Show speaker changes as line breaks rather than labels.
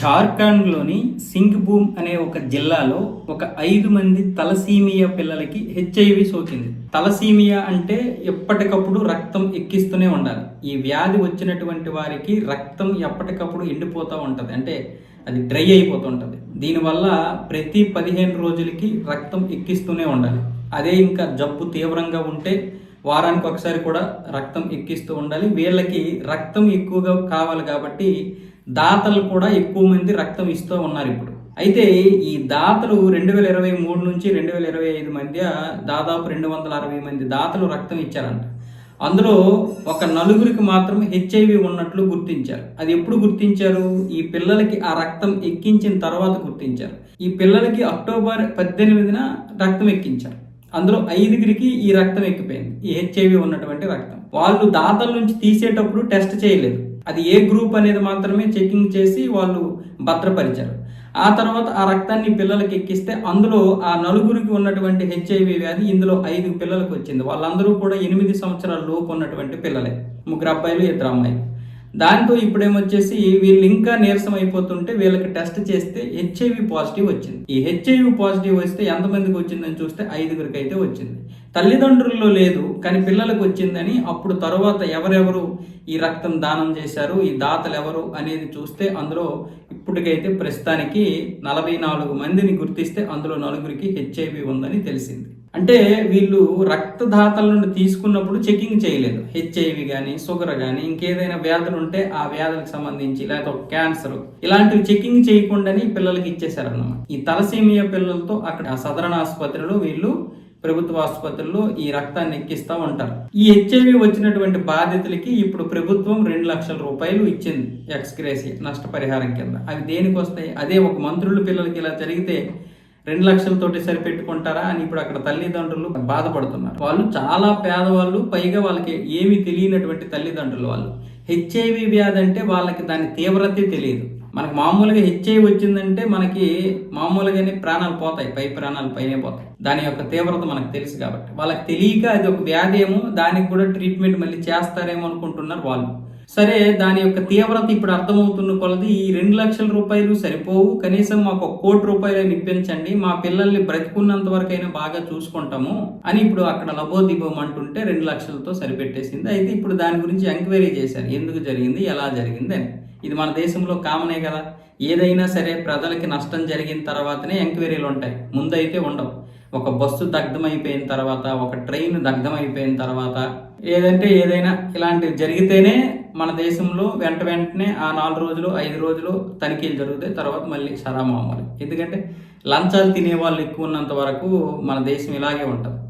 జార్ఖండ్లోని సింగ్భూమ్ అనే ఒక జిల్లాలో ఒక ఐదు మంది తలసీమియా పిల్లలకి హెచ్ఐవి సోకింది. తలసీమియా అంటే ఎప్పటికప్పుడు రక్తం ఎక్కిస్తూనే ఉండాలి. ఈ వ్యాధి వచ్చినటువంటి వారికి రక్తం ఎప్పటికప్పుడు ఎండిపోతూ ఉంటుంది. అంటే అది డ్రై అయిపోతుంటుంది దీనివల్ల ప్రతి పదిహేను రోజులకి రక్తం ఎక్కిస్తూనే ఉండాలి. అదే ఇంకా జబ్బు తీవ్రంగా ఉంటే వారానికి ఒకసారి కూడా రక్తం ఎక్కిస్తూ ఉండాలి. వీళ్ళకి రక్తం ఎక్కువగా కావాలి కాబట్టి దాతలు కూడా ఎక్కువ మంది రక్తం ఇస్తూ ఉన్నారు ఇప్పుడు. అయితే ఈ దాతలు రెండు వేల ఇరవై మూడు నుంచి రెండు వేల ఇరవై ఐదు మధ్య దాదాపు రెండు వందల అరవై మంది దాతలు రక్తం ఇచ్చారంట. అందులో ఒక నలుగురికి మాత్రం హెచ్ఐవి ఉన్నట్లు గుర్తించారు. అది ఎప్పుడు గుర్తించారు? ఈ పిల్లలకి ఆ రక్తం ఎక్కించిన తర్వాత గుర్తించారు. ఈ పిల్లలకి అక్టోబర్ పద్దెనిమిదిన రక్తం ఎక్కించారు. అందులో ఐదుగురికి ఈ రక్తం ఎక్కిపోయింది. ఈ హెచ్ఐవి ఉన్నటువంటి రక్తం. వాళ్ళు దాతల నుంచి తీసేటప్పుడు టెస్ట్ చేయలేదు. అది ఏ గ్రూప్ అనేది మాత్రమే చెకింగ్ చేసి వాళ్ళు భద్రపరిచారు. ఆ తర్వాత ఆ రక్తాన్ని పిల్లలకి ఎక్కిస్తే అందులో ఆ నలుగురికి ఉన్నటువంటి హెచ్ఐవి వ్యాధి ఇందులో ఐదు పిల్లలకు వచ్చింది. వాళ్ళందరూ కూడా ఎనిమిది సంవత్సరాల లోపు ఉన్నటువంటి పిల్లలే. ముగ్గురు అబ్బాయిలు ఇద్దరు అమ్మాయి దాంతో ఇప్పుడేమొచ్చేసి వీళ్ళు ఇంకా నీరసం అయిపోతుంటే వీళ్ళకి టెస్ట్ చేస్తే హెచ్ఐవి పాజిటివ్ వచ్చింది. ఈ హెచ్ఐవి పాజిటివ్ వస్తే ఎంతమందికి వచ్చిందని చూస్తే ఐదుగురికి అయితే వచ్చింది. తల్లిదండ్రుల్లో లేదు కానీ పిల్లలకు వచ్చిందని అప్పుడు తర్వాత ఎవరెవరు ఈ రక్తం దానం చేశారు ఈ దాతలు ఎవరు అనేది చూస్తే అందులో ఇప్పటికైతే ప్రస్తుతానికి నలభై నాలుగు మందిని గుర్తిస్తే అందులో నలుగురికి హెచ్ఐవి ఉందని తెలిసింది. అంటే వీళ్ళు రక్తదాతల నుండి తీసుకున్నప్పుడు చెకింగ్ చేయలేదు. హెచ్ఐవి కానీ షుగర్ కానీ ఇంకేదైనా వ్యాధులు ఉంటే ఆ వ్యాధులకు సంబంధించి లేకపోతే ఒక క్యాన్సర్ ఇలాంటివి చెకింగ్ చేయకుండానే పిల్లలకి ఇచ్చేసారన్నమాట ఈ తలసీమియా పిల్లలతో అక్కడ సదరణ ఆసుపత్రిలో వీళ్ళు ప్రభుత్వ ఆసుపత్రుల్లో ఈ రక్తాన్ని ఎక్కిస్తూ ఉంటారు. ఈ హెచ్ఐవి వచ్చినటువంటి బాధితులకి ఇప్పుడు ప్రభుత్వం రెండు లక్షల రూపాయలు ఇచ్చింది ఎక్స్గ్రేసి నష్టపరిహారం కింద. అవి దేనికి వస్తాయి అదే ఒక మంత్రుల పిల్లలకి ఇలా జరిగితే రెండు లక్షలతోటి సరిపెట్టుకుంటారా అని ఇప్పుడు అక్కడ తల్లిదండ్రులు బాధపడుతున్నారు. వాళ్ళు చాలా పేదవాళ్ళు పైగా వాళ్ళకి ఏమీ తెలియనటువంటి తల్లిదండ్రులు వాళ్ళు. హెచ్ఐవి వ్యాధి అంటే వాళ్ళకి దాని తీవ్రత తెలియదు. మనకు మామూలుగా హెచ్ఐ వచ్చిందంటే మనకి మామూలుగానే ప్రాణాలు పోతాయి పై ప్రాణాలు పైనే పోతాయి. దాని యొక్క తీవ్రత మనకు తెలుసు కాబట్టి. వాళ్ళకి తెలియక అది ఒక వ్యాధి ఏమో దానికి కూడా ట్రీట్మెంట్ మళ్ళీ చేస్తారేమో అనుకుంటున్నారు వాళ్ళు. సరే దాని యొక్క తీవ్రత ఇప్పుడు అర్థమవుతున్న కొలది ఈ రెండు లక్షల రూపాయలు సరిపోవు. కనీసం మాకు ఒక కోటి రూపాయలు ఇప్పించండి. మా పిల్లల్ని బ్రతికున్నంత వరకైనా బాగా చూసుకుంటాము అని ఇప్పుడు అక్కడ లబోదిబోం అంటుంటే రెండు లక్షలతో సరిపెట్టేసింది. అయితే ఇప్పుడు దాని గురించి ఎంక్వైరీ చేశారు. ఎందుకు జరిగింది? ఎలా జరిగింది అని. ఇది మన దేశంలో కామనే కదా. ఏదైనా సరే ప్రజలకి నష్టం జరిగిన తర్వాతనే ఎంక్వైరీలు ఉంటాయి. ముందైతే ఉండవు. ఒక బస్సు దగ్ధమైపోయిన తర్వాత ఒక ట్రైన్ దగ్ధమైపోయిన తర్వాత ఏదంటే ఏదైనా ఇలాంటివి జరిగితేనే మన దేశంలో వెంట వెంటనే ఆ నాలుగు రోజులు ఐదు రోజులు తనిఖీలు జరుగుతాయి. తర్వాత మళ్ళీ సరా మామూలు ఎందుకంటే లంచాలు తినే వాళ్ళు ఎక్కువ ఉన్నంత వరకు మన దేశం ఇలాగే ఉంటుంది.